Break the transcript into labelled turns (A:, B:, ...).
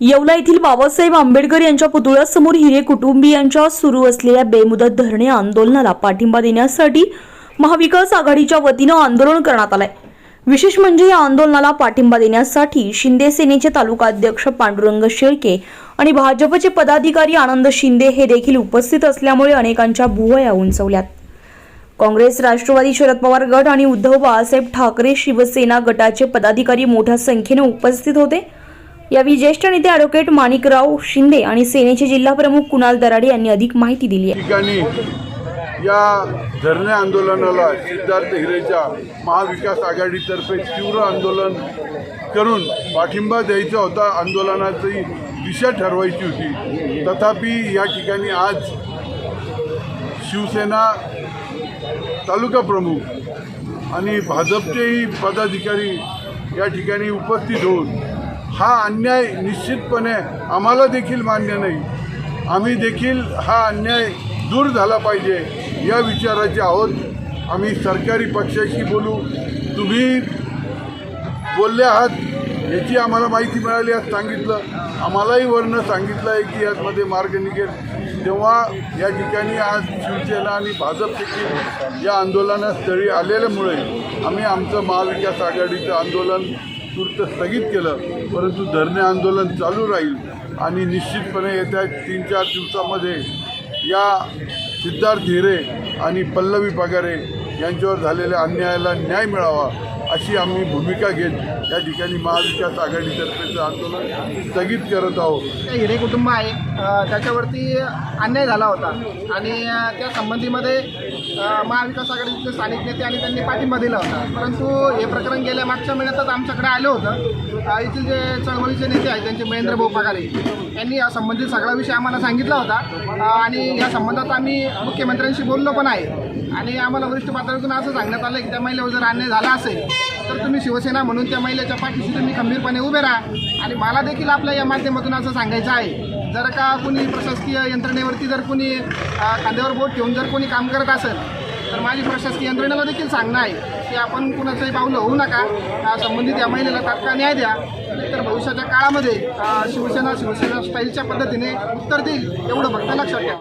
A: येवला येथील बाबासाहेब आंबेडकर यांच्या पुतळ्यासमोर हिरे कुटुंबियांच्या सुरू असलेल्या बेमुदत धरणे आंदोलनाला पाठिंबा देण्यासाठी महाविकास आघाडीच्या वतीनं आंदोलन करण्यात आलंय. विशेष म्हणजे या आंदोलनाला पाठिंबा देण्यासाठी शिंदे सेनेचे तालुका अध्यक्ष पांडुरंग शेळके आणि भाजपचे पदाधिकारी आनंद शिंदे हे देखील उपस्थित असल्यामुळे अनेकांच्या भुवया उंचवल्यात. काँग्रेस राष्ट्रवादी शरद पवार गट आणि उद्धव बाळासाहेब ठाकरे शिवसेना गटाचे पदाधिकारी मोठ्या संख्येने उपस्थित होते. यावेळी ज्येष्ठ नेते अॅडव्होकेट माणिकराव शिंदे आणि सेनेचे जिल्हा प्रमुख कुणाल दराडे यांनी अधिक माहिती दिली आहे.
B: ठिकाणी या धरणे आंदोलनाला सिद्धार्थ हिरेच्या महाविकास आघाडीतर्फे तीव्र आंदोलन करून पाठिंबा द्यायचा होता आंदोलनाची दिशा ठरवायची होती. तथापि या ठिकाणी आज शिवसेना तालुका प्रमुख आणि भाजपचेही पदाधिकारी या ठिकाणी उपस्थित होऊन हा अन्याय निश्चितपणे आम्हाला देखील मान्य नाही. आम्ही देखील हा अन्याय दूर झाला पाहिजे या विचाराचे आहोत. आम्ही सरकारी पक्षाशी बोलू. तुम्ही बोलले आहात याची आम्हाला माहिती मिळाली आज सांगितलं. आम्हालाही वर्ण सांगितलं आहे की यातमध्ये मार्ग निघेल. तेव्हा या ठिकाणी आज शिवसेना आणि भाजप देखील या आंदोलनास्थळी आलेल्यामुळे आम्ही आमचं महाविकास आघाडीचं आंदोलन तूर्त स्थगित केलं परंतु धरणे आंदोलन चालू राहील आणि निश्चितपणे येत्या तीन चार दिवसामध्ये या सिद्धार्थ हिरे आणि पल्लवी पगारे यांच्यावर झालेल्या अन्यायाला न्याय मिळावा. अशी आम्ही भूमिका घेत या ठिकाणी महाविकास आघाडीतर्फेचं आंदोलन स्थगित करत आहोत.
C: हिरे कुटुंब आहे. त्याच्यावरती अन्याय झाला होता. आणि त्या संबंधीमध्ये महाविकास आघाडीचे स्थानिक नेते आणि त्यांनी पाठिंबा दिला होता. परंतु हे प्रकरण गेल्या मागच्या महिन्यातच आमच्याकडे आलं होतं. येथील जे चळवळीचे नेते आहेत त्यांचे महेंद्र भाऊ पगारे यांनी या संबंधित सगळा विषय आम्हाला सांगितला होता. आणि या संबंधात आम्ही मुख्यमंत्र्यांशी बोललो पण आहे. आणि आम्हाला वरिष्ठ पातळीतून असं सांगण्यात आलं की त्या महिलेवर जर अन्याय झाला असेल तर तुम्ही शिवसेना म्हणून त्या महिलेच्या पाठीशी तुम्ही खंबीरपणे उभे राहा. आणि मला देखील आपल्या या माध्यमातून असं सांगायचं आहे. जर का कुणी प्रशासकीय यंत्रणेवरती जर कुणी खांद्यावर बोट ठेवून जर कोणी काम करत असेल तर माझी प्रशासकीय यंत्रणेला देखील सांगणं आहे की आपण कुणाचंही पावलं होऊ नका. संबंधित या महिलेला तात्काळ न्याय द्या. तर भविष्याच्या काळामध्ये शिवसेना शिवसेना स्टाईलच्या पद्धतीने उत्तर देईल एवढं फक्त लक्षात घ्या